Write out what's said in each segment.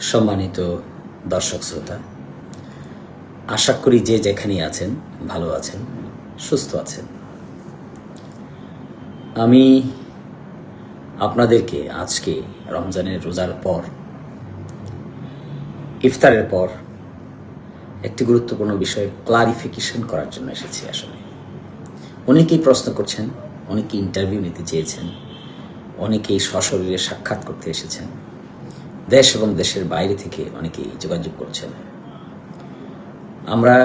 সম্মানিত দর্শক শ্রোতা, আশা করি যে যেখানে আছেন, ভালো আছেন, সুস্থ আছেন। আমি আপনাদেরকে আজকে রমজানের রোজার পর, ইফতারের পর একটি গুরুত্বপূর্ণ বিষয় ক্লারিফিকেশন করার জন্য এসেছি আসলে। অনেকেই প্রশ্ন করছেন, অনেকেই ইন্টারভিউ নিতে চেয়েছেন, অনেকেই সশরীরে সাক্ষাৎ করতে এসেছেন। দেশ এবং দেশের বাইরে থেকে অনেকেই যোগাযোগ করছেন। আমরা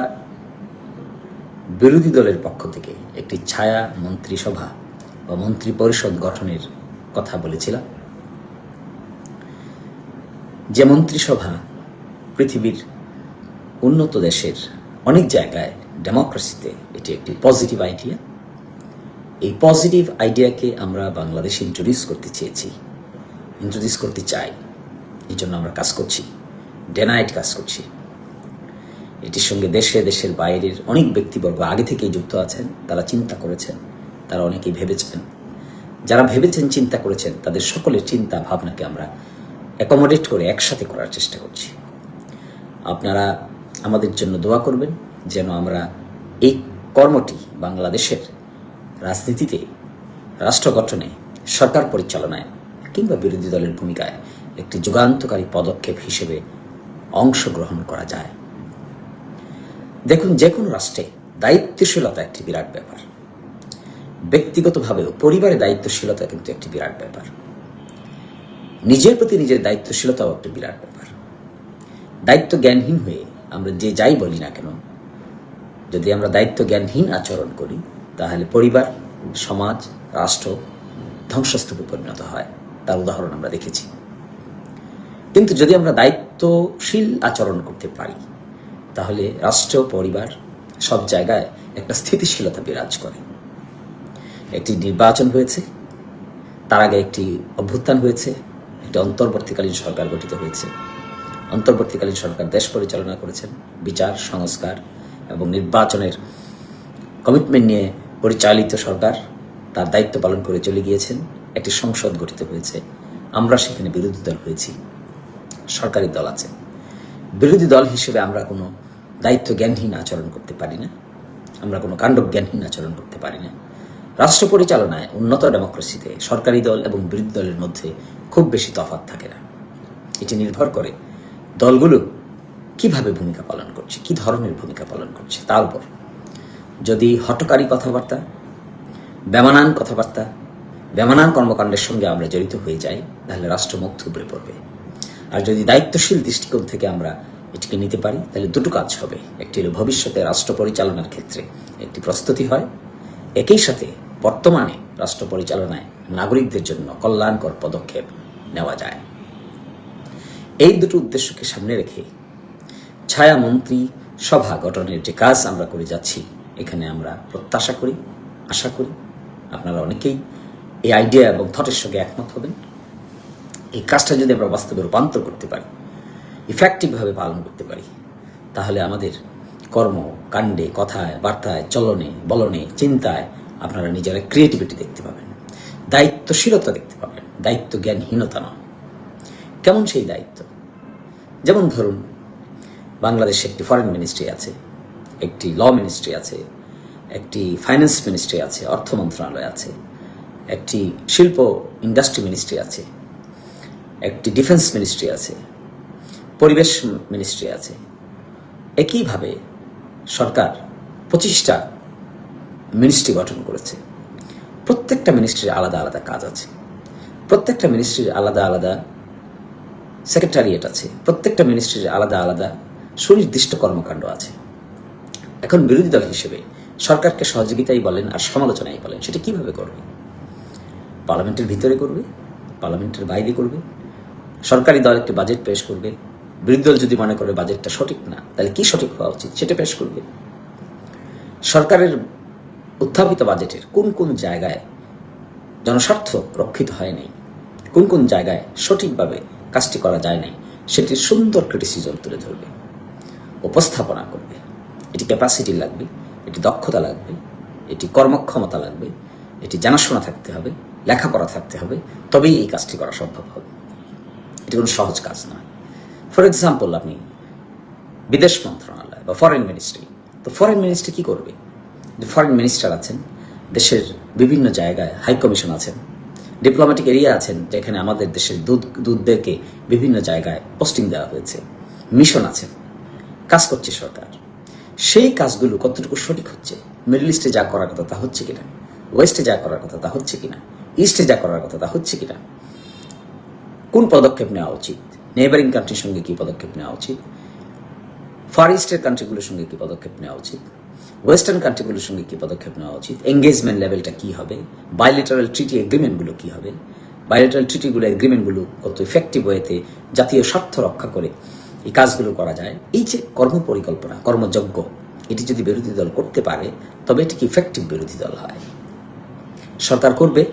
বিরোধী দলের পক্ষ থেকে একটি ছায়া মন্ত্রিসভা বা মন্ত্রী পরিষদ গঠনের কথা বলেছিলাম। যে মন্ত্রিসভা পৃথিবীর উন্নত দেশের অনেক জায়গায় ডেমোক্রেসিতে এটি একটি পজিটিভ আইডিয়া। এই পজিটিভ আইডিয়াকে আমরা বাংলাদেশে ইন্ট্রোডিউস করতে চেয়েছি। ইন্ট্রোডিউস করতে চাই। এই জন্য আমরা কাজ করছি ডেনাইট কাজ করছি। এটির সঙ্গে দেশে, দেশের বাইরের অনেক ব্যক্তিবর্গ আগে থেকেই যুক্ত আছেন, তারা চিন্তা করেছেন, তারা অনেকেই ভেবেছেন। যারা ভেবেছেন, চিন্তা করেছেন, তাদের সকলের চিন্তা ভাবনাকে আমরা অ্যাকোমোডেট করে একসাথে করার চেষ্টা করছি। আপনারা আমাদের জন্য দোয়া করবেন যেন আমরা এই কর্মটি বাংলাদেশের রাজনীতিতে, রাষ্ট্র গঠনে, সরকার পরিচালনায় কিংবা বিরোধী দলের ভূমিকায় একটি যুগান্তকারী পদক্ষেপ হিসেবে অংশগ্রহণ করা যায়। দেখুন যে কোনো রাষ্ট্রে দায়িত্বশীলতা একটি বিরাট ব্যাপার। ব্যক্তিগতভাবেও পরিবারে দায়িত্বশীলতা কিন্তু একটি বিরাট ব্যাপার। নিজের প্রতি নিজের দায়িত্বশীলতাও একটি বিরাট ব্যাপার। দায়িত্ব জ্ঞানহীন হয়ে আমরা যে যাই বলি না কেন, যদি আমরা দায়িত্ব জ্ঞানহীন আচরণ করি, তাহলে পরিবার, সমাজ, রাষ্ট্র ধ্বংসস্তূপে পরিণত হয়। তার উদাহরণ আমরা দেখেছি। কিন্তু যদি আমরা দায়িত্বশীল আচরণ করতে পারি, তাহলে রাষ্ট্র, পরিবার সব জায়গায় একটা স্থিতিশীলতা বিরাজ করে। একটি নির্বাচন হয়েছে, তার আগে একটি অভ্যুত্থান হয়েছে, একটি অন্তর্বর্তীকালীন সরকার গঠিত হয়েছে। অন্তর্বর্তীকালীন সরকার দেশ পরিচালনা করেছেন, বিচার, সংস্কার এবং নির্বাচনের কমিটমেন্ট নিয়ে পরিচালিত সরকার তার দায়িত্ব পালন করে চলে গিয়েছেন। একটি সংসদ গঠিত হয়েছে, আমরা সেখানে বিরোধী দল হয়েছি। সরকারি দল আছে। বিরোধী দল হিসেবে আমরা কোনো দায়িত্ব জ্ঞানহীন আচরণ করতে পারি না। আমরা কোনো কাণ্ড জ্ঞানহীন আচরণ করতে পারি না। রাষ্ট্র পরিচালনায় উন্নত ডেমোক্রেসিতে সরকারি দল এবং বিরোধী দলের মধ্যে খুব বেশি তফাৎ থাকে না। এটি নির্ভর করে দলগুলো কীভাবে ভূমিকা পালন করছে, কি ধরনের ভূমিকা পালন করছে তার উপর। যদি হটকারী কথাবার্তা, বেমানান কথাবার্তা, বেমানান কর্মকাণ্ডের সঙ্গে আমরা জড়িত হয়ে যাই, তাহলে রাষ্ট্রমুখ থুবড়ে পড়বে। আর যদি দায়িত্বশীল দৃষ্টিকোণ থেকে আমরা এটিকে নিতে পারি, তাহলে দুটো কাজ হবে। একটি হলো ভবিষ্যতে রাষ্ট্র পরিচালনার ক্ষেত্রে একটি প্রস্তুতি হয়। একই সাথে বর্তমানে রাষ্ট্র পরিচালনায় নাগরিকদের জন্য কল্যাণকর পদক্ষেপ নেওয়া যায়। এই দুটো উদ্দেশ্যকে সামনে রেখে ছায়া মন্ত্রী সভা গঠনের যে কাজ আমরা করে যাচ্ছি, এখানে আমরা প্রত্যাশা করি, আশা করি। আপনারা অনেকেই এই আইডিয়া এবং থটের সঙ্গে একমত হবেন। এই কাজটা যদি আমরা বাস্তবে রূপান্তর করতে পারি ইফেক্টিভভাবে পালন করতে পারি, তাহলে আমাদের কর্ম, কাণ্ডে, কথায়, বার্তায়, চলনে, বলনে, চিন্তায় আপনারা নিজেরা ক্রিয়েটিভিটি দেখতে পাবেন, দায়িত্বশীলতা দেখতে পাবেন দায়িত্ব জ্ঞানহীনতা নয়। কেমন সেই দায়িত্ব? যেমন ধরুন, বাংলাদেশে একটি ফরেন মিনিস্ট্রি আছে, একটি ল মিনিস্ট্রি আছে, একটি ফাইন্যান্স মিনিস্ট্রি আছে, অর্থ মন্ত্রণালয় আছে, একটি শিল্প ইন্ডাস্ট্রি মিনিস্ট্রি আছে একটি ডিফেন্স মিনিস্ট্রি আছে, পরিবেশ মিনিস্ট্রি আছে। একইভাবে সরকার পঁচিশটা মিনিস্ট্রি গঠন করেছে। প্রত্যেকটা মিনিস্ট্রির আলাদা আলাদা কাজ আছে। প্রত্যেকটা মিনিস্ট্রির আলাদা আলাদা সেক্রেটারিয়েট আছে। প্রত্যেকটা মিনিস্ট্রির আলাদা আলাদা সুনির্দিষ্ট কর্মকাণ্ড আছে। এখন বিরোধী দল হিসেবে সরকারকে সহযোগিতাই বলেন আর সমালোচনাই বলেন, সেটা কীভাবে করবে? পার্লামেন্টের ভিতরে করবে? পার্লামেন্টের বাইরে করবে? সরকারি দল একটি বাজেট পেশ করবে বিরোধী দল যদি মনে করে বাজেটটা সঠিক না, তাহলে কি সঠিক হওয়া উচিত? সেটা পেশ করবে। সরকারের উত্থাপিত বাজেটের কোন কোন জায়গায় জনস্বার্থ রক্ষিত হয় নাই? কোন কোন জায়গায় সঠিকভাবে কাজটি করা যায় নাই? সেটির সুন্দর ক্রিটিসিজম তুলে ধরবে, উপস্থাপনা করবে। এটি ক্যাপাসিটি লাগবে, এটি দক্ষতা লাগবে, এটি কর্মক্ষমতা লাগবে, এটি জানাশোনা থাকতে হবে, লেখাপড়া থাকতে হবে, তবেই এই কাজটি করা সম্ভব হবে। এটি কোনো সহজ কাজ নয়। ফর এক্সাম্পল আপনি বিদেশ মন্ত্রণালয় বা ফরেন মিনিস্ট্রি তো ফরেন মিনিস্ট্রি কি করবে? যে ফরেন মিনিস্টার আছেন, দেশের বিভিন্ন জায়গায় হাই কমিশন আছেন ডিপ্লোম্যাটিক এরিয়া আছেন, যেখানে আমাদের দেশের দুধ দুধদেরকে বিভিন্ন জায়গায় পোস্টিং দেওয়া হয়েছে মিশন আছে কাজ করছে সরকার। সেই কাজগুলো কতটুকু সঠিক হচ্ছে? মিডল ইস্টে যা করার কথা তা হচ্ছে কিনা? ওয়েস্টে যা করার কথা তা হচ্ছে কিনা? ইস্টে যা করার কথা তা হচ্ছে কোন? পদক্ষেপ নেওয়া উচিত? নেবারিং কান্ট্রির সঙ্গে কি পদক্ষেপ নেওয়া উচিত? ফার ইস্টের কান্ট্রিগুলোর সঙ্গে কি পদক্ষেপ নেওয়া উচিত? ওয়েস্টার্ন কান্ট্রিগুলোর সঙ্গে কি পদক্ষেপ নেওয়া উচিত? এঙ্গেজমেন্ট লেভেলটা কি হবে? বাইলেটারাল ট্রিটি এগ্রিমেন্টগুলো কি হবে? বাইলেটারাল ট্রিটিগুলো এগ্রিমেন্টগুলো কত ইফেক্টিভ ওয়েতে জাতীয় স্বার্থ রক্ষা করে এই কাজগুলো করা যায়? এই যে কর্মপরিকল্পনা, কর্মযজ্ঞ, এটি যদি বিরোধী দল করতে পারে, তবে এটি কি ইফেক্টিভ বিরোধী দল হয়? সরকার করবে?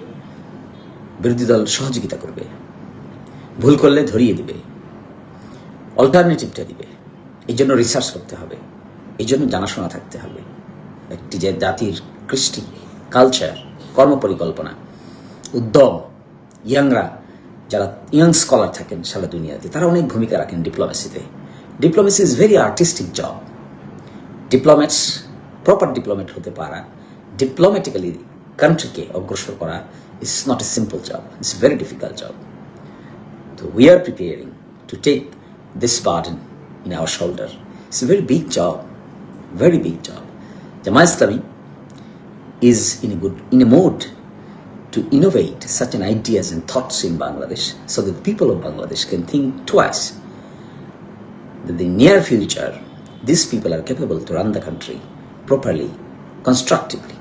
বিরোধী দল সহযোগিতা করবে? ভুল করলে ধরিয়ে দিবে। অল্টারনেটিভটা দিবে। এই জন্য রিসার্চ করতে হবে। এই জন্য জানাশোনা থাকতে হবে। একটি যে জাতির কৃষ্টি কালচার কর্মপরিকল্পনা, উদ্যম, ইয়াংরা, যারা ইয়াং স্কলার থাকেন সারা দুনিয়াতে, তারা অনেক ভূমিকা রাখেন ডিপ্লোমেসিতে diplomacy is very artistic job diplomats proper diplomat হতে পারা ডিপ্লোম্যাটিক্যালি কান্ট্রিকে অগ্রসর করা is not a simple job it's very difficult job So we are preparing to take this burden in our shoulder. It's a very big job, very big job. Jamaat Islami is in a good in a mode to innovate certain ideas and thoughts in Bangladesh so that the people of Bangladesh can think twice that the near future these people are capable to run the country properly, constructively.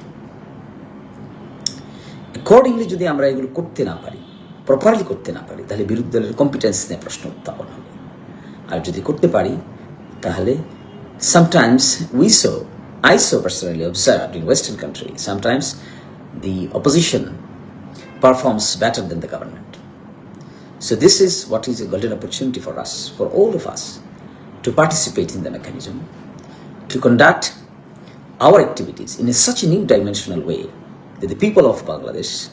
Accordingly যদি আমরা এগুলো করতে না পারি properly করতে না পারি তাহলে বিরোধী দলের কম্পিটেন্স নিয়ে প্রশ্ন উত্থাপন হবে আর যদি করতে পারি তাহলে sometimes we saw I so personally observed in Western countries sometimes the opposition performs better than the government. So this is what is a golden opportunity for us, for all of us, to participate in the mechanism, to conduct our activities in a such a new dimensional way that the people of Bangladesh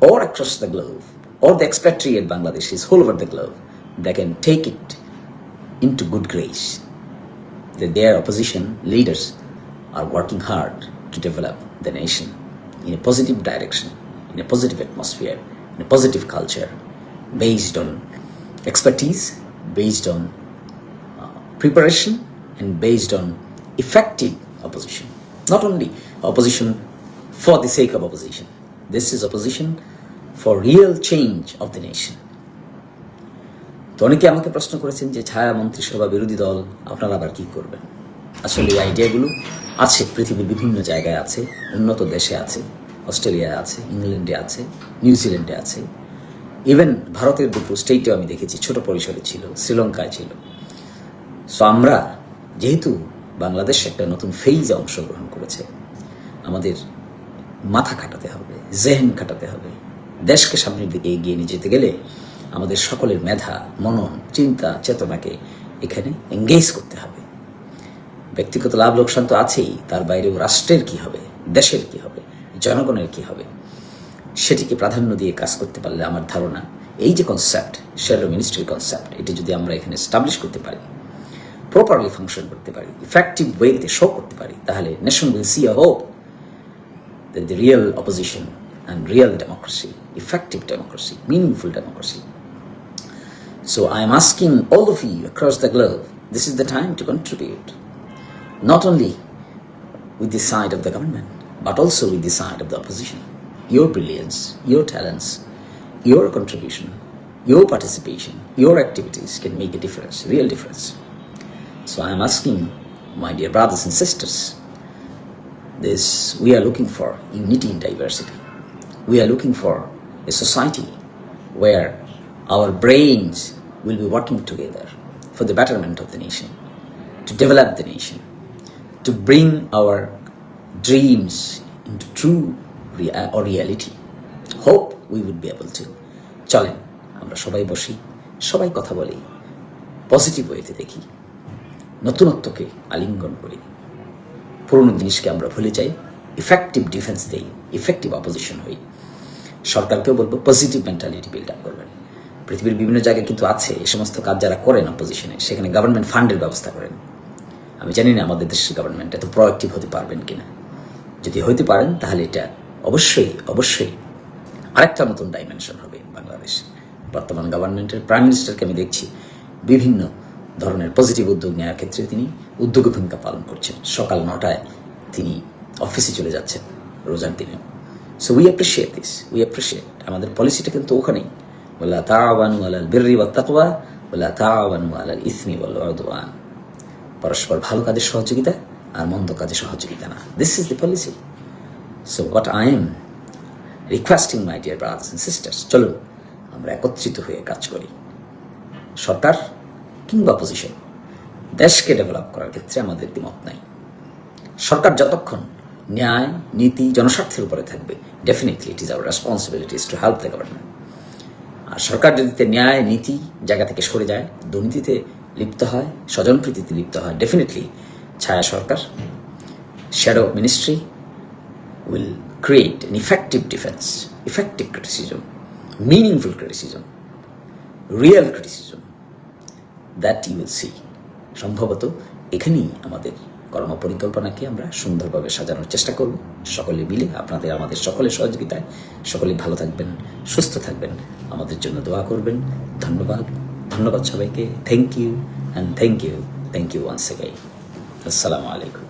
or across the globe, or the expatriate Bangladeshis all over the globe, they can take it into good grace. That their opposition leaders are working hard to develop the nation in a positive direction, in a positive atmosphere, in a positive culture, based on expertise, based on uh, preparation, and based on effective opposition. Not only opposition for the sake of opposition. This is opposition for real change of the nation. তো অনেকে আমাকে প্রশ্ন করেছেন যে, ছায়া মন্ত্রিসভা বিরোধী দল, আপনারা আবার কি করবেন? আসলে এই আইডিয়াগুলো আছে, পৃথিবীর বিভিন্ন জায়গায় আছে, উন্নত দেশে আছে, অস্ট্রেলিয়ায় আছে, ইংল্যান্ডে আছে, নিউজিল্যান্ডে আছে। ইভেন ভারতের দুটো স্টেটেও আমি দেখেছি, ছোট পরিসরে ছিল, শ্রীলঙ্কায় ছিল। সো আমরা যেহেতু বাংলাদেশ একটা নতুন ফেইজে অংশগ্রহণ করেছে, আমাদের মাথা খাটাতে হবে, জেহেন খাটাতে হবে। দেশকে সামনের দিকে এগিয়ে নিয়ে যেতে গেলে আমাদের সকলের মেধা, মনন, চিন্তা, চেতনাকে এখানে এঙ্গেজ করতে হবে। ব্যক্তিগত লাভ লোকসান তো আছেই, তার বাইরেও রাষ্ট্রের কি হবে, দেশের কি হবে, জনগণের কি হবে? সেটিকে প্রাধান্য দিয়ে কাজ করতে পারলে আমার ধারণা, এই যে কনসেপ্ট শ্যালো মিনিস্ট্রির কনসেপ্ট এটি যদি আমরা এখানে স্টাবলিশ করতে পারি প্রপারলি ফাংশন করতে পারি ইফেক্টিভ ওয়েতে শো করতে পারি, তাহলে nation will see a hope that the real opposition and real democracy, effective democracy, meaningful democracy. So I am asking all of you across the globe, this is the time to contribute, not only with the side of the government, but also with the side of the opposition. Your brilliance, your talents, your contribution, your participation, your activities can make a difference, real difference. So I am asking my dear brothers and sisters, this we are looking for unity in diversity we are looking for a society where our brains will be working together for the betterment of the nation to develop the nation to bring our dreams into true rea- or reality hope we would be able to চলেন আমরা সবাই বসি সবাই কথা বলি positive ওয়েতে দেখি নতুনত্বকে আলিঙ্গন করি পুরনো জিনিসকে আমরা ভুলে যাই ইফেক্টিভ ডিফেন্স দেই ইফেক্টিভ অপোজিশন হই। সরকারকেও বলব পজিটিভ মেন্টালিটি বিল্ড আপ করবেন। পৃথিবীর বিভিন্ন জায়গায় কিন্তু আছে এই সমস্ত কাজ যারা করেন অপোজিশনে সেখানে গভর্নমেন্ট ফান্ডের ব্যবস্থা করেন। আমি জানি না আমাদের দেশের গভর্নমেন্ট এত প্রোয়াক্টিভ হতে পারবেন কিনা। যদি হইতে পারেন, তাহলে এটা অবশ্যই অবশ্যই আরেকটা নতুন ডাইমেনশন হবে বাংলাদেশ। বর্তমান গভর্নমেন্টের প্রাইম মিনিস্টারকে আমি দেখছি বিভিন্ন ধরনের পজিটিভ উদ্যোগ নেওয়ার ক্ষেত্রে তিনি উদ্যোগী ভূমিকা পালন করছেন। সকাল নটায় তিনি অফিসে চলে যাচ্ছেন রোজার দিনেও so we appreciate this we appreciate আমাদের পলিসিটা কিন্তু ওখানেই। বলা তাওয়ানু আলাল বিররি ওয়া তাকওয়া বলা তাওয়ানু আলাল ইসমি ওয়াল উদওয়ান। পরস্পর ভালো কাজে সহযোগিতা আর মন্দ কাজে সহযোগিতা না। This is the policy so what I am requesting my dear brothers and sisters চলুন, আমরা একত্রিত হয়ে কাজ করি। সরকার কিংবা পজিশন দেশকে ডেভেলপ করার ক্ষেত্রে আমাদের দ্বিমত নাই সরকার যতক্ষণ ন্যায় নীতি জনস্বার্থের উপরে থাকবে definitely it is our responsibilities to help the government আর সরকার যদি ন্যায় নীতি জায়গা থেকে সরে যায় দুর্নীতিতে লিপ্ত হয় স্বজনপ্রীতিতে লিপ্ত হয় ডেফিনেটলি ছায়া সরকার shadow ministry will create an effective defense, effective criticism, meaningful criticism, real criticism that you will see. সম্ভবত এখানেই আমাদের কর্ম পরিকল্পনাকে আমরা সুন্দরভাবে সাজানোর চেষ্টা করব। সকলে মিলে আপনাদের, আমাদের সকলের সহযোগিতায় সকলে ভালো থাকবেন, সুস্থ থাকবেন। আমাদের জন্য দোয়া করবেন। ধন্যবাদ। ধন্যবাদ সবাইকে। Thank you and thank you thank you once again আসসালামু আলাইকুম